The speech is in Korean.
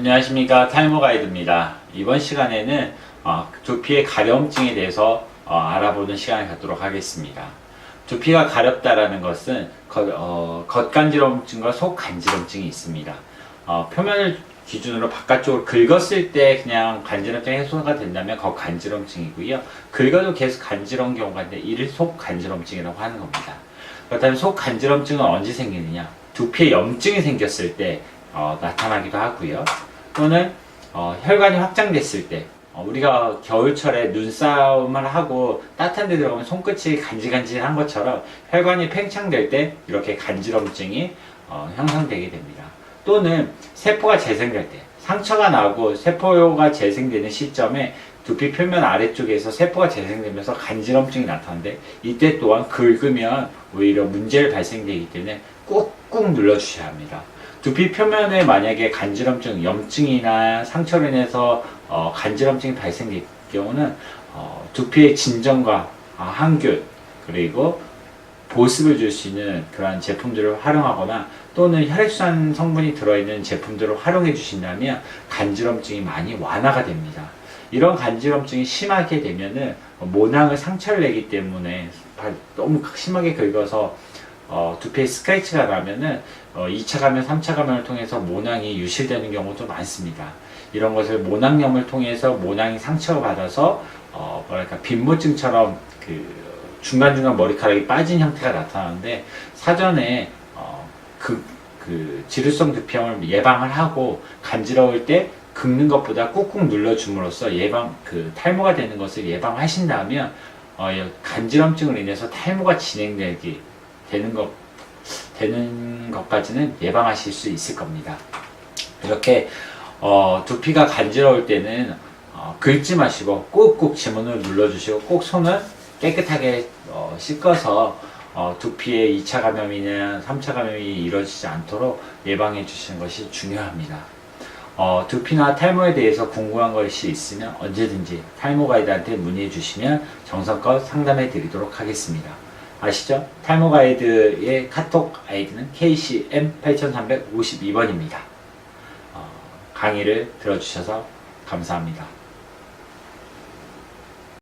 안녕하십니까 탈모 가이드입니다. 이번 시간에는 어, 두피의 가려움증에 대해서 어, 알아보는 시간을 갖도록 하겠습니다. 두피가 가렵다라는 것은 겉, 어, 겉간지럼증과 속 간지럼증이 있습니다. 어, 표면을 기준으로 바깥쪽으로 긁었을 때 그냥 간지럼증 해소가 된다면 겉간지럼증이고요. 긁어도 계속 간지러운 경우가 있는데 이를 속 간지럼증이라고 하는 겁니다. 그렇다면 속 간지럼증은 언제 생기느냐? 두피에 염증이 생겼을 때 어, 나타나기도 하고요. 또는 어, 혈관이 확장됐을 때 어, 우리가 겨울철에 눈싸움을 하고 따뜻한 데 들어가면 손끝이 간질간질한 것처럼 혈관이 팽창될 때 이렇게 간지럼증이 어, 형성되게 됩니다. 또는 세포가 재생될 때 상처가 나고 세포가 재생되는 시점에 두피 표면 아래쪽에서 세포가 재생되면서 간지럼증이 나타나는데 이때 또한 긁으면 오히려 문제를 발생되기 때문에 꾹꾹 눌러주셔야 합니다. 두피 표면에 만약에 간지럼증, 염증이나 상처로 인해서 어, 간지럼증이 발생될 경우는 어, 두피의 진정과 아, 항균 그리고 보습을 줄 수 있는 그러한 제품들을 활용하거나 또는 혈액순환 성분이 들어있는 제품들을 활용해 주신다면 간지럼증이 많이 완화가 됩니다. 이런 간지럼증이 심하게 되면은 모낭을 상처를 내기 때문에 발- 너무 심하게 긁어서 어, 두피에 스크래치가 나면은 어, 2차 감염, 3차 감염을 통해서 모낭이 유실되는 경우도 많습니다. 이런 것을 모낭염을 통해서 모낭이 상처를 받아서 어, 뭐랄까 빈모증처럼 그 중간중간 머리카락이 빠진 형태가 나타나는데 사전에 어, 그, 그 지루성 두피염을 예방을 하고 간지러울 때 긁는 것보다 꾹꾹 눌러줌으로써 예방 그 탈모가 되는 것을 예방하신다면 어, 이 간지럼증으로 인해서 탈모가 진행되기 되는 것 되는 것까지는 예방하실 수 있을 겁니다. 이렇게 어, 두피가 간지러울 때는 어, 긁지 마시고 꾹꾹 지문을 눌러주시고 꼭 손을 깨끗하게 어, 씻어서 어, 두피에 2차 감염이나 3차 감염이 이루어지지 않도록 예방해 주시는 것이 중요합니다. 어, 두피나 탈모에 대해서 궁금한 것이 있으면 언제든지 탈모 가이드한테 문의해 주시면 정성껏 상담해 드리도록 하겠습니다. 아시죠? 탈모 가이드의 카톡 아이디는 KCM 8352번입니다. 어, 강의를 들어주셔서 감사합니다.